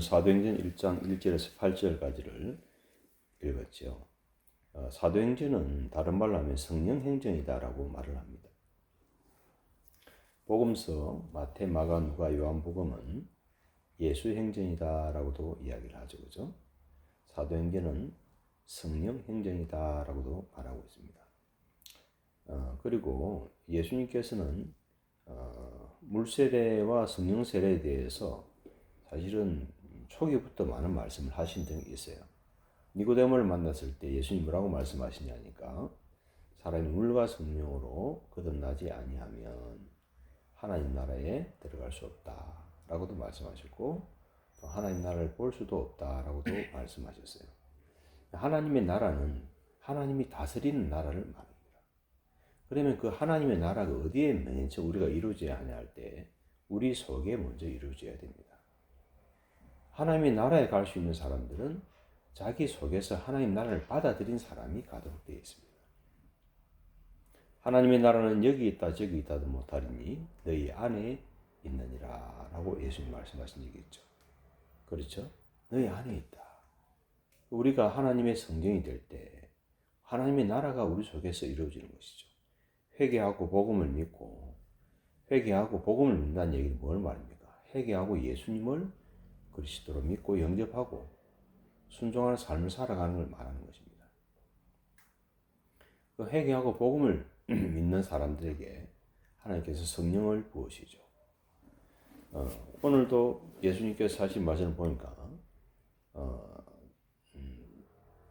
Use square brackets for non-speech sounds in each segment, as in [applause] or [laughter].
오늘 사도행전 1장 1절에서 8절까지를 읽었죠. 어, 사도행전은 다른 말로 하면 성령 행전이다라고 말을 합니다. 복음서 마태, 마가, 누가, 요한복음은 예수 행전이다라고도 이야기를 하죠. 그죠? 사도행전은 성령 행전이다라고도 말하고 있습니다. 어, 그리고 예수님께서는 어, 물세례와 성령 세례에 대해서 사실은 초기부터 많은 말씀을 하신 적이 있어요. 니고데모를 만났을 때 예수님 뭐라고 말씀하시냐니까 사람이 물과 성령으로 거듭나지 아니하면 하나님 나라에 들어갈 수 없다라고도 말씀하셨고 또 하나님 나라를 볼 수도 없다라고도 [clears throat] 말씀하셨어요. 하나님의 나라는 하나님이 다스리는 나라를 말합니다. 그러면 그 하나님의 나라가 어디에 먼저 우리가 이루어져야 하냐 할 때 우리 속에 먼저 이루어져야 됩니다. 하나님의 나라에 갈 수 있는 사람들은 자기 속에서 하나님 나라를 받아들인 사람이 가도록 되어 있습니다. 하나님의 나라는 여기 있다 저기 있다도 못하리니 너희 안에 있느니라 라고 예수님 말씀하신 적이 있죠. 그렇죠? 너희 안에 있다. 우리가 하나님의 성정이 될 때 하나님의 나라가 우리 속에서 이루어지는 것이죠. 회개하고 복음을 믿고 회개하고 복음을 믿는다는 얘기는 뭘 말입니까? 회개하고 예수님을 그리스도로 믿고 영접하고 순종하는 삶을 살아가는 걸 말하는 것입니다. 그 회개하고 복음을 [clears throat] 믿는 사람들에게 하나님께서 성령을 부으시죠. 어, 오늘도 예수님께서 하신 말씀을 보니까 어,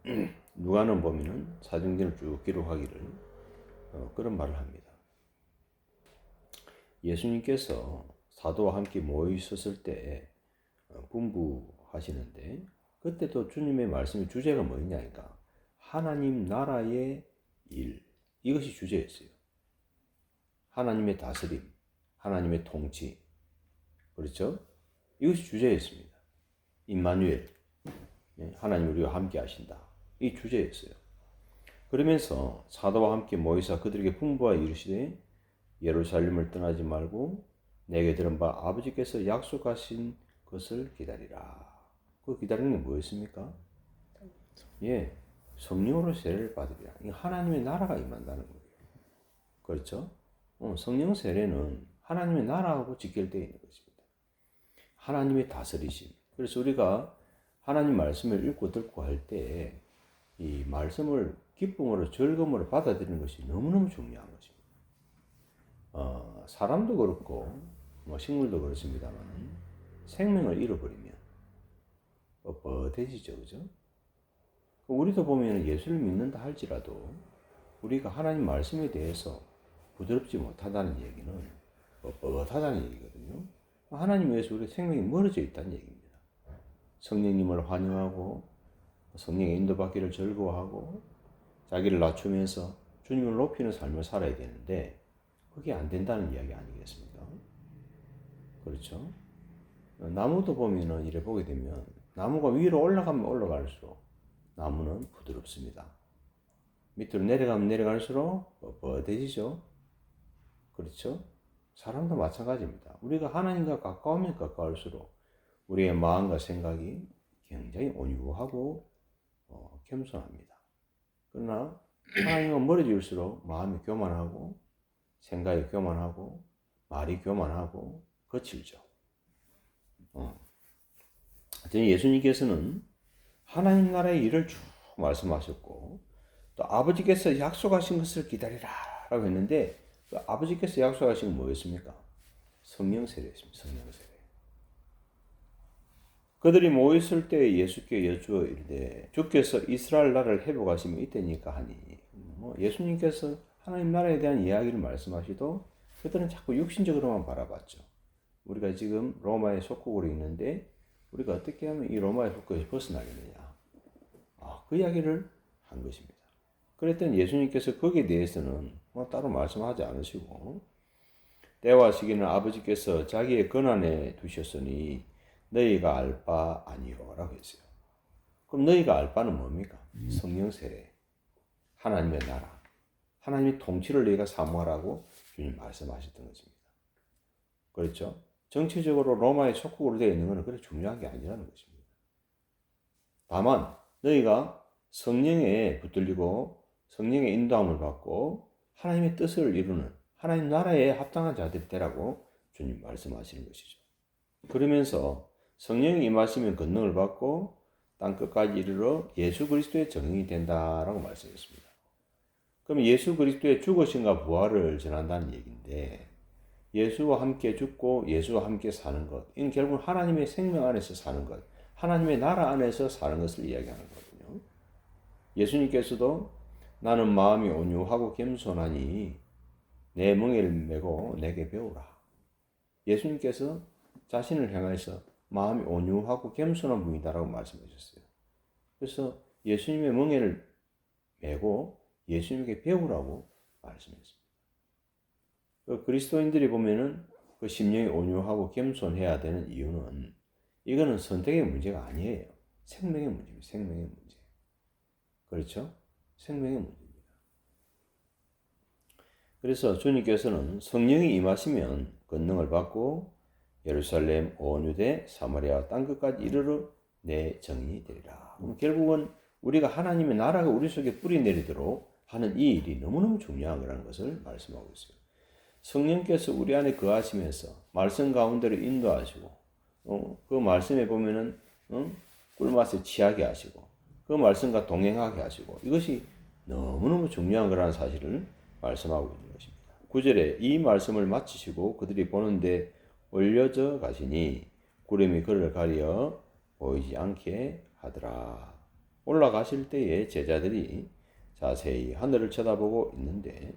음, 누가는 보면은 사정전을 쭉 기록하기를 어, 그런 말을 합니다. 예수님께서 사도와 함께 모여 있었을 때 어, 분부하시는데 그때도 주님의 말씀의 주제가 뭐였냐니까 하나님 나라의 일 이것이 주제였어요. 하나님의 다스림, 하나님의 통치, 그렇죠? 이것이 주제였습니다. 임마누엘, 예, 하나님 우리와 함께 하신다. 이 주제였어요. 그러면서 사도와 함께 모이사 그들에게 풍부하 이르시되 예루살렘을 떠나지 말고 내게 들은 바 아버지께서 약속하신 것을 기다리라. 그 기다리는 게 뭐였습니까? 예, 성령으로 세례를 받으리라. 하나님의 나라가 임한다는 거예요. 그렇죠? 어, 성령 세례는 하나님의 나라하고 직결되어 있는 것입니다. 하나님의 다스리심. 그래서 우리가 하나님 말씀을 읽고 듣고 할 때 이 말씀을 기쁨으로 즐거움으로 받아들이는 것이 너무너무 중요한 것입니다. 어, 사람도 그렇고 뭐 식물도 그렇습니다만 생명을 잃어버리면 뻣뻣해지죠, 그죠? 우리도 보면 예수를 믿는다 할지라도 우리가 하나님 말씀에 대해서 부드럽지 못하다는 얘기는 뻣뻣하다는 얘기거든요. 하나님 위해서 우리 생명이 멀어져 있다는 얘기입니다. 성령님을 환영하고 성령의 인도받기를 즐거워하고 자기를 낮추면서 주님을 높이는 삶을 살아야 되는데 그게 안 된다는 이야기 아니겠습니까? 그렇죠? 나무도 보면은 이래 보게 되면 나무가 위로 올라가면 올라갈수록 나무는 부드럽습니다. 밑으로 내려가면 내려갈수록 뻣뻣해지죠. 그렇죠? 사람도 마찬가지입니다. 우리가 하나님과 가까우면 가까울수록 우리의 마음과 생각이 굉장히 온유하고 어, 겸손합니다. 그러나 하나님과 멀어질수록 마음이 교만하고 생각이 교만하고 말이 교만하고 거칠죠. 어. 예수님께서는 하나님 나라의 일을 쭉 말씀하셨고 또 아버지께서 약속하신 것을 기다리라 라고 했는데 그 아버지께서 약속하신 건 뭐였습니까? 성령 세례였습니다. 성령 세례. 그들이 모였을 때 예수께 여쭈어 이르되 주께서 이스라엘 나라를 회복하시면 이때니까 하니 뭐 예수님께서 하나님 나라에 대한 이야기를 말씀하시도 그들은 자꾸 육신적으로만 바라봤죠. 우리가 지금 로마의 속국으로 있는데 우리가 어떻게 하면 이 로마의 속국에서 벗어나겠느냐. 아, 그 이야기를 한 것입니다. 그랬더니 예수님께서 거기에 대해서는 뭐 따로 말씀하지 않으시고 때와 시기는 아버지께서 자기의 권한에 두셨으니 너희가 알 바 아니요라고 했어요. 그럼 너희가 알 바는 뭡니까? 성령 세례, 하나님의 나라, 하나님의 통치를 너희가 사모하라고 주님 말씀하셨던 것입니다. 그렇죠? 정치적으로 로마의 속국으로 되어 있는 것은 그렇게 중요한 게 아니라는 것입니다. 다만 너희가 성령에 붙들리고 성령의 인도함을 받고 하나님의 뜻을 이루는 하나님 나라에 합당한 자들이 되라고 주님 말씀하시는 것이죠. 그러면서 성령이 임하시면 권능을 받고 땅 끝까지 이르러 예수 그리스도의 정령이 된다라고 말씀했습니다. 그럼 예수 그리스도의 죽으심과 부활을 전한다는 얘기인데 예수와 함께 죽고 예수와 함께 사는 것. 이건 결국 하나님의 생명 안에서 사는 것. 하나님의 나라 안에서 사는 것을 이야기하는 거거든요. 예수님께서도 나는 마음이 온유하고 겸손하니 내 멍에를 메고 내게 배우라. 예수님께서 자신을 향해서 마음이 온유하고 겸손한 분이다라고 말씀하셨어요. 그래서 예수님의 멍에를 메고 예수님께 배우라고 말씀했습니다. 그 그리스도인들이 보면은 그 심령이 온유하고 겸손해야 되는 이유는 이거는 선택의 문제가 아니에요. 생명의 문제입니다. 생명의 문제. 그렇죠? 생명의 문제입니다. 그래서 주님께서는 성령이 임하시면 권능을 받고 예루살렘, 온 유대, 사마리아 땅 끝까지 이르러 내 정인이 되리라. 결국은 우리가 하나님의 나라가 우리 속에 뿌리 내리도록 하는 이 일이 너무너무 중요한 거라는 것을 말씀하고 있어요. 성령께서 우리 안에 거하시면서 말씀 가운데로 인도하시고 어, 그 말씀에 보면은 어? 꿀맛에 취하게 하시고 그 말씀과 동행하게 하시고 이것이 너무너무 중요한 거라는 사실을 말씀하고 있는 것입니다. 9절에 이 말씀을 마치시고 그들이 보는데 올려져 가시니 구름이 그를 가려 보이지 않게 하더라. 올라가실 때에 제자들이 자세히 하늘을 쳐다보고 있는데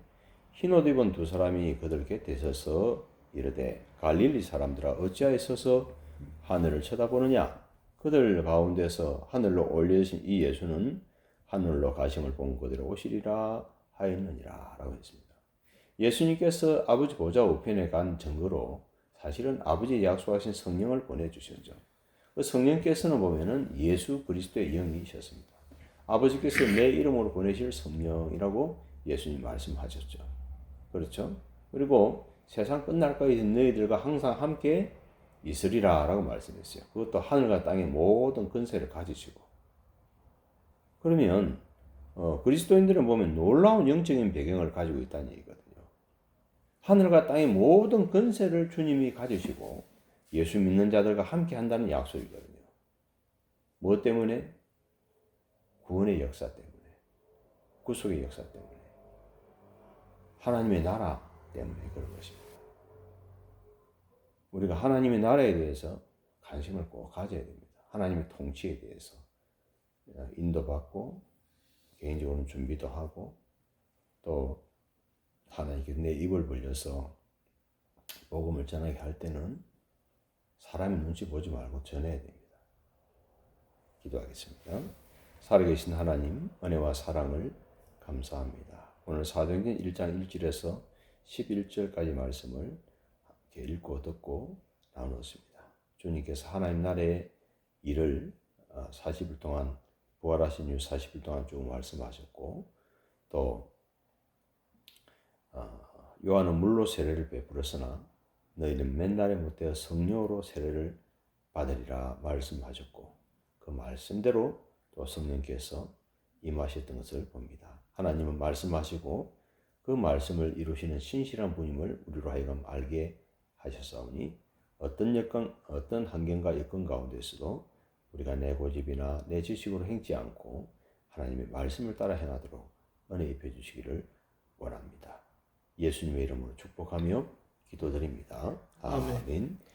흰 옷 입은 두 사람이 그들 곁에 서서 이르되 갈릴리 사람들아 어찌하여 서서 하늘을 쳐다보느냐 그들 가운데서 하늘로 올려진 이 예수는 하늘로 가심을 본 그대로 오시리라 하였느니라 라고 했습니다. 예수님께서 아버지 보좌 우편에 간 증거로 사실은 아버지 약속하신 성령을 보내주셨죠. 그 성령께서는 보면은 예수 그리스도의 영이셨습니다. 아버지께서 내 이름으로 보내실 성령이라고 예수님 말씀하셨죠. 그렇죠? 그리고 세상 끝날까지 너희들과 항상 함께 있으리라 라고 말씀했어요. 그것도 하늘과 땅의 모든 근세를 가지시고. 그러면 어, 그리스도인들은 보면 놀라운 영적인 배경을 가지고 있다는 얘기거든요. 하늘과 땅의 모든 근세를 주님이 가지시고 예수 믿는 자들과 함께 한다는 약속이거든요. 무엇 때문에? 구원의 역사 때문에. 구속의 역사 때문에. 하나님의 나라 때문에 그런 것입니다. 우리가 하나님의 나라에 대해서 관심을 꼭 가져야 됩니다. 하나님의 통치에 대해서 인도받고 개인적으로는 준비도 하고 또 하나님께 내 입을 벌려서 복음을 전하게 할 때는 사람의 눈치 보지 말고 전해야 됩니다. 기도하겠습니다. 살아계신 하나님 은혜와 사랑을 감사합니다. 오늘 사도행전 1장 1절에서 11절까지 말씀을 읽고 듣고 나누었습니다. 주님께서 하나님 나라의 일을 40일 동안 부활하신 이후 40일 동안 쭉 말씀하셨고 또 어, 요한은 물로 세례를 베풀었으나 너희는 맨날에 못되어 성령으로 세례를 받으리라 말씀하셨고 그 말씀대로 또 성령께서 임하셨던 것을 봅니다. 하나님은 말씀하시고 그 말씀을 이루시는 신실한 분임을 우리로 하여금 알게 하셨사오니 어떤 여건 어떤 환경과 여건 가운데서도 우리가 내 고집이나 내 지식으로 행치 않고 하나님의 말씀을 따라 행하도록 은혜 입혀 주시기를 원합니다. 예수님의 이름으로 축복하며 기도드립니다. 아멘. 아멘.